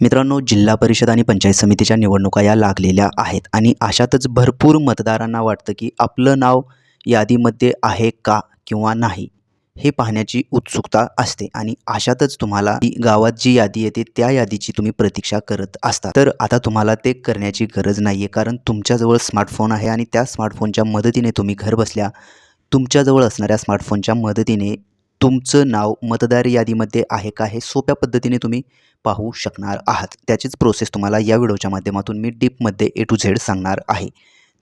मित्रांनो जिल्हा परिषद आणि पंचायत समितीच्या निवडणुका या लागलेल्या आहेत आणि अशातच भरपूर मतदारांना वाटतं की आपलं नाव यादीमध्ये आहे का किंवा नाही हे पाहण्याची उत्सुकता असते. आणि अशातच तुम्हाला ती गावात जी यादी येते त्या यादीची तुम्ही प्रतीक्षा करत असता. तर आता तुम्हाला ते करण्याची गरज नाही आहे कारण तुमच्याजवळ स्मार्टफोन आहे आणि त्या स्मार्टफोनच्या मदतीने तुम्ही घर बसल्या तुमच्याजवळ असणाऱ्या स्मार्टफोनच्या मदतीने तुमचं नाव मतदार यादीमध्ये आहे का हे सोप्या पद्धतीने तुम्ही पाहू शकणार आहात. त्याचीच प्रोसेस तुम्हाला या व्हिडिओच्या माध्यमातून मी डीपमध्ये ए टू झेड सांगणार आहे.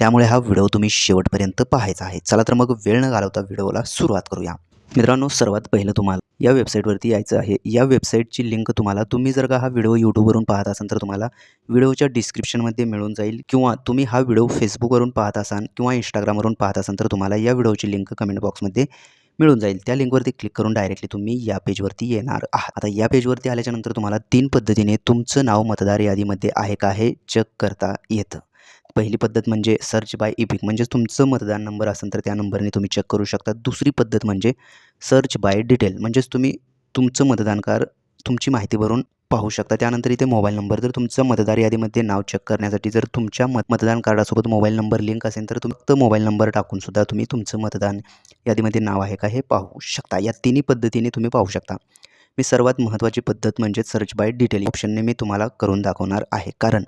त्यामुळे हा व्हिडिओ तुम्ही शेवटपर्यंत पाहायचा आहे. चला तर मग वेळ न घालवता व्हिडिओला सुरुवात करूया. मित्रांनो सर्वात पहिलं तुम्हाला या वेबसाईटवरती यायचं आहे. या वेबसाईटची लिंक तुम्हाला तुम्ही जर का हा व्हिडिओ यूट्यूबवरून पाहत असाल तर तुम्हाला व्हिडिओच्या डिस्क्रिप्शनमध्ये मिळून जाईल. किंवा तुम्ही हा व्हिडिओ फेसबुकवरून पाहत असाल किंवा इंस्टाग्रामवरून पाहत असाल तर तुम्हाला या व्हिडिओची लिंक कमेंट बॉक्समध्ये मिळून जाईल. त्या लिंकवरती क्लिक करून डायरेक्टली तुम्ही या पेजवरती येणार आहात. आता या पेजवरती आल्याच्यानंतर तुम्हाला तीन पद्धतीने तुमचं नाव मतदार यादीमध्ये आहे का हे चेक करता येतं. पहिली पद्धत म्हणजे सर्च बाय इपिक म्हणजेच तुमचं मतदान नंबर असेल तर त्या नंबरने तुम्ही चेक करू शकता. दुसरी पद्धत म्हणजे सर्च बाय डिटेल म्हणजेच तुम्ही तुमचं मतदानकार तुमची माहिती भरून पाहू शकता. त्यानंतर इथे मोबाईल नंबर जर तुमचं मतदार यादीमध्ये नाव चेक करण्यासाठी जर तुमच्या मत मतदान कार्डासोबत मोबाईल नंबर लिंक असेल तर तुम्ही फक्त मोबाईल नंबर टाकून सुद्धा तुम्ही तुमचं मतदान यादीमध्ये नाव आहे का हे पाहू शकता. या तिन्ही पद्धतीने तुम्ही पाहू शकता. मी सर्वात महत्त्वाची पद्धत म्हणजे सर्च बाय डिटेल ऑप्शनने मी तुम्हाला करून दाखवणार आहे. कारण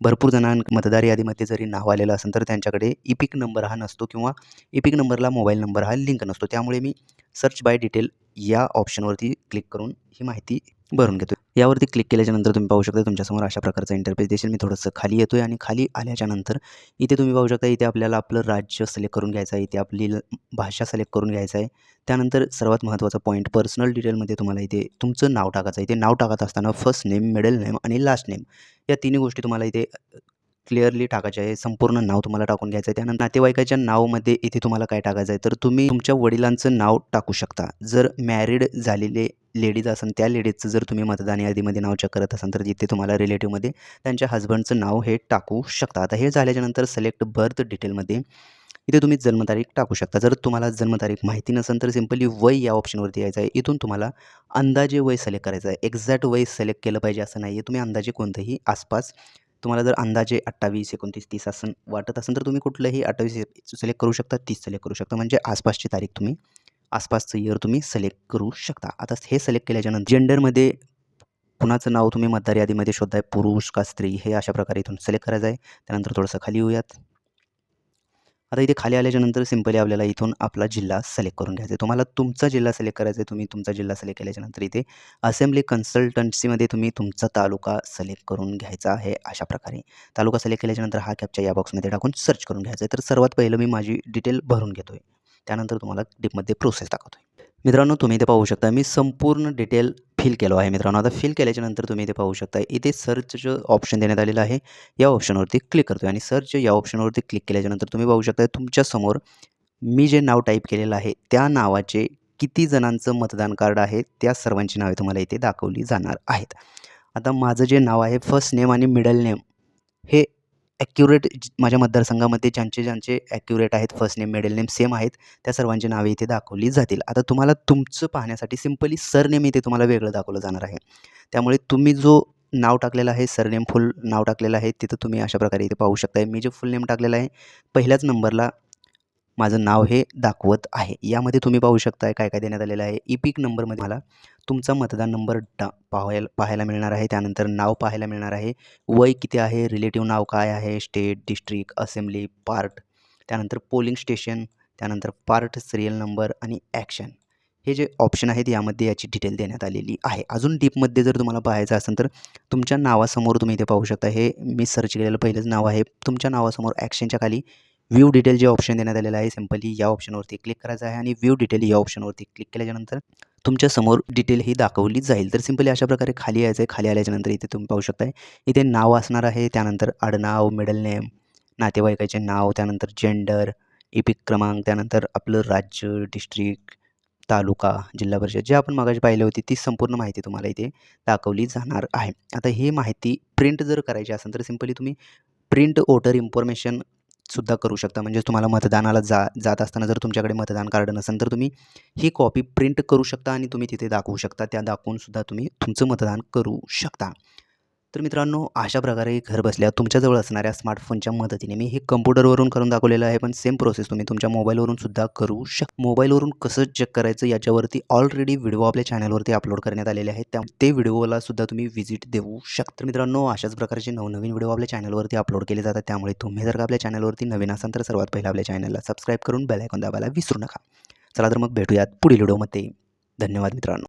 भरपूर जणां मतदार यादीमध्ये जरी नाव आलेलं असेल तर त्यांच्याकडे इपिक नंबर हा नसतो किंवा इपिक नंबरला मोबाईल नंबर हा लिंक नसतो. त्यामुळे मी सर्च बाय डिटेल या ऑप्शनवरती क्लिक करून ही माहिती भरून घेतो यावरती क्लिक केल्याच्यानंतर तुम्ही पाहू शकता तुमच्यासमोर अशा प्रकारचा इंटरफेस देशील मी थोडंसं खाली येतो आहे आणि खाली आल्याच्यानंतर इथे तुम्ही पाहू शकता इथे आपल्याला आपलं राज्य सिलेक्ट करून घ्यायचं आहे इथे आपली भाषा सिलेक्ट करून घ्यायचं आहे. त्यानंतर सर्वात महत्त्वाचा पॉईंट पर्सनल डिटेलमध्ये तुम्हाला इथे तुमचं नाव टाकायचं आहे. इथे नाव टाकत असताना फर्स्ट नेम मिडल नेम आणि लास्ट नेम या तिन्ही गोष्टी तुम्हाला इथे क्लिअरली टाकायचे आहे. संपूर्ण नाव तुम्हाला टाकून घ्यायचं आहे. त्यानंतर नातेवाईकाच्या नावमध्ये इथे तुम्हाला काय टाकायचं आहे? तर तुम्ही तुमच्या वडिलांचं नाव टाकू शकता. जर मॅरिड झालेले लेडीज असेल त्या लेडीजचं जर तुम्ही मतदान यादीमध्ये नाव चेक करत असाल तर तिथे तुम्हाला रिलेटिव्हमध्ये त्यांच्या हस्बंडचं नाव हे टाकू शकता. आता हे झाल्याच्यानंतर सिलेक्ट बर्थ डिटेलमध्ये इथे तुम्ही जन्मतारीख टाकू शकता. जर तुम्हाला जन्मतारीख माहिती नसेल तर सिम्पली वय या ऑप्शनवरती यायचं आहे. इथून तुम्हाला अंदाजे वय सिलेक्ट करायचं आहे. एक्झॅक्ट वय सिलेक्ट केलं पाहिजे असं नाही आहे तुम्ही अंदाजे कोणतंही आसपास तुम्हाला जर अंदाजे अठ्ठावीस एकोणतीस तीस असं वाटत असेल तर तुम्ही कुठलंही अठ्ठावीस सिलेक्ट करू शकता तीस सिलेक्ट करू शकता. म्हणजे आसपासची तारीख तुम्ही आसपासचं इयर तुम्ही सिलेक्ट करू शकता. आता हे सिलेक्ट केल्याच्यानंतर जेंडरमध्ये कुणाचं नाव तुम्ही मतदार यादीमध्ये शोधताय पुरुष का स्त्री हे अशा प्रकारे इथून सिलेक्ट करायचं आहे. त्यानंतर थोडंसं खाली येऊयात. आता इथे खाली आल्याच्यानंतर सिम्पली आपल्याला इथून आपला जिल्हा सिलेक्ट करून घ्यायचा आहे. तुम्हाला तुमचा जिल्हा सिलेक्ट करायचा आहे तुम्ही तुमचा जिल्हा सिलेक्ट केल्याच्यानंतर इथे असेंब्ली कन्सल्टन्सीमध्ये तुम्ही तुमचा तालुका सिलेक्ट करून घ्यायचा आहे अशा प्रकारे. तालुका सिलेक्ट केल्याच्यानंतर हा कॅपच्या या बॉक्समध्ये टाकून सर्च करून घ्यायचा आहे. तर सर्वात पहिलं मी माझी डिटेल भरून घेतो आहे त्यानंतर तुम्हाला डीपमध्ये प्रोसेस दाखवतो आहे मित्रांनो तुम्ही इथे पाहू शकता मी संपूर्ण डिटेल फिल केलो आहे मित्रांनो. आता फिल केल्याच्यानंतर तुम्ही इथे पाहू शकता इथे सर्चचं ऑप्शन देण्यात आलेलं आहे. या ऑप्शनवरती क्लिक करतो आणि सर्च या ऑप्शनवरती क्लिक केल्याच्यानंतर तुम्ही पाहू शकता तुमच्यासमोर मी जे नाव टाईप केलेलं आहे त्या नावाचे किती जणांचं मतदान कार्ड आहे त्या सर्वांची नावे तुम्हाला इथे दाखवली जाणार आहेत. आता माझं जे नाव आहे फर्स्ट नेम आणि मिडल नेम हे ॲक्युरेट माझ्या मतदारसंघामध्ये ज्यांचे ज्यांचे ॲक्युरेट आहेत first name middle name same आहेत त्या सर्वांची नावे इथे दाखवली जातील. आता तुम्हाला तुमचं पाहण्यासाठी सिम्पली सरनेम इथे तुम्हाला वेगळं दाखवलं जाणार आहे. त्यामुळे तुम्ही जो नाव टाकलेलं आहे सरनेम फुल नाव टाकलेलं आहे तिथं तुम्ही अशा प्रकारे इथे पाहू शकताय. मी जे फुल नेम टाकलेलं आहे पहिल्याच नंबरला माझं नाव हे दाखवत आहे. यामध्ये तुम्ही पाहू शकताय काय काय देण्यात आलेलं आहे. ई पीक नंबरमध्ये मला तुमचा मतदान नंबर डा पाहायला पाहायला मिळणार आहे. त्यानंतर नाव पाहायला मिळणार आहे. वय किती आहे? रिलेटिव्ह नाव काय आहे? State district assembly part. त्यानंतर पोलिंग स्टेशन त्यानंतर पार्ट सिरियल नंबर आणि ॲक्शन. हे जे ऑप्शन आहेत यामध्ये याची डिटेल देण्यात आलेली आहे. अजून डीपमध्ये जर तुम्हाला पाहायचं असेल तर तुमच्या नावासमोर तुम्ही इथे पाहू शकता. हे मी सर्च केलेलं पहिलंच नाव आहे. तुमच्या नावासमोर ॲक्शनच्या खाली व्ह्यू डिटेल जे ऑप्शन देण्यात आलेलं आहे सिम्पली या ऑप्शनवरती क्लिक करायचं आहे आणि व्ह्यू डिटेल या ऑप्शनवरती क्लिक केल्याच्यानंतर तुमच्यासमोर डिटेल ही दाखवली जाईल. तर सिम्पली अशा प्रकारे खाली यायचं आहे. खाली आल्याच्यानंतर इथे तुम्ही पाहू शकताय इथे नाव असणार आहे त्यानंतर आडनाव मिडल नेम नातेवाईकाचे नाव त्यानंतर जेंडर इपिक क्रमांक त्यानंतर आपलं राज्य डिस्ट्रिक्ट तालुका जिल्हा परिषद जे आपण मागाशी पाहिली होती ती संपूर्ण माहिती तुम्हाला इथे दाखवली जाणार आहे. आता ही माहिती प्रिंट जर करायची असेल तर सिम्पली तुम्ही प्रिंट वोटर इन्फॉर्मेशन सुद्धा करू शकता. म्हणजे तुम्हाला मतदानाला जा जात असताना जर तुमच्याकडे मतदान कार्ड नसेल तर तुम्ही ही कॉपी प्रिंट करू शकता आणि तुम्ही तिथे दाखवू शकता. त्या दाखवूनसुद्धा तुम्ही तुमचं मतदान करू शकता. तर मित्रांनो अशा प्रकारे घर बसल्या तुमच्याजवळ असणाऱ्या स्मार्टफोनच्या मदतीने मी हे कम्प्युटरवरून करून दाखवलेलं आहे. पण सेम प्रोसेस तुम्ही तुमच्या मोबाईलवरून सुद्धा करू शक मोबाईलवरून कसं चेक करायचं याच्यावरती ऑलरेडी व्हिडिओ आपल्या चॅनलवरती अपलोड करण्यात आलेले आहेत. त्या ते व्हिडिओला सुद्धा तुम्ही व्हिजिट देऊ शकता तर मित्रांनो अशाच प्रकारचे नवनवीन व्हिडिओ आपल्या चॅनलवरती अपलोड केले जातात. त्यामुळे तुम्ही जर का आपल्या चॅनलवरती नवीन असाल तर सर्वात पहिला आपल्या चॅनलला सबस्क्राईब करून बेलायकॉन दाबायला विसरू नका. चला तर मग भेटूयात पुढील व्हिडिओमध्ये धन्यवाद मित्रांनो.